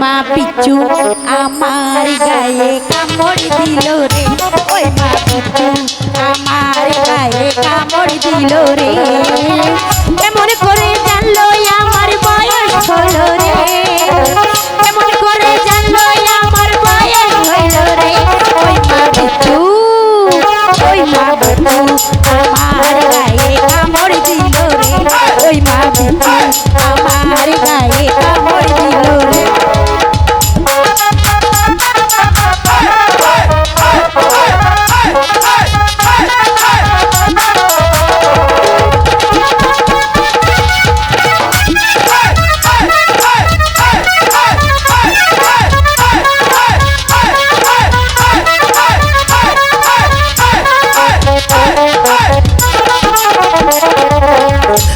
মা পিচু আমার গায়ে কামড় দিল রে। ওই মা পিচু আমার গায়ে কামড় দিল রে। এমন করে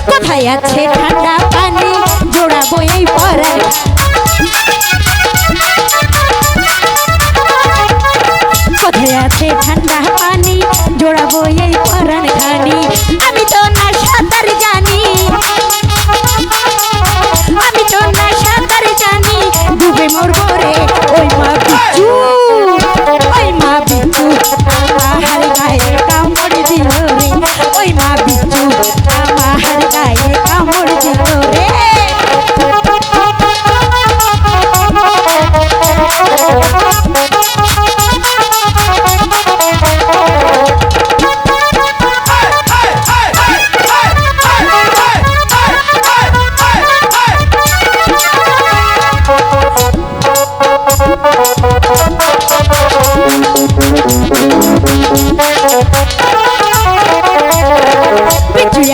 কোথায় আছে ঠান্ডা পানি? জোড়াবো এই পরার কোথায় আছে ঠান্ডা পানি? জোড়াবো এই পরান খানি। আমি তো না সাঁতার জানি। আমি তো না সাঁতার জানি। ডুবে মরবো রে, ওই মা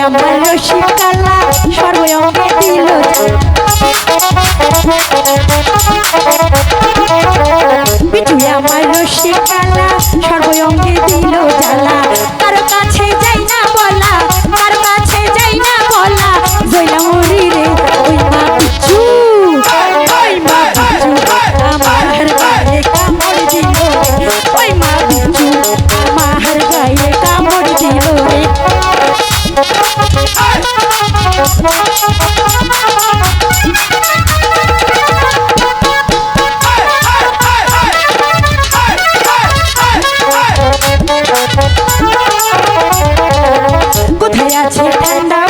আমার রশি কালা সর্বঙ্গে দিল বিচু আমার রশি কালা সর্বঙ্গে দিল জ্বালা। কারও কাছে কোথায় আছে ঠান্ডা?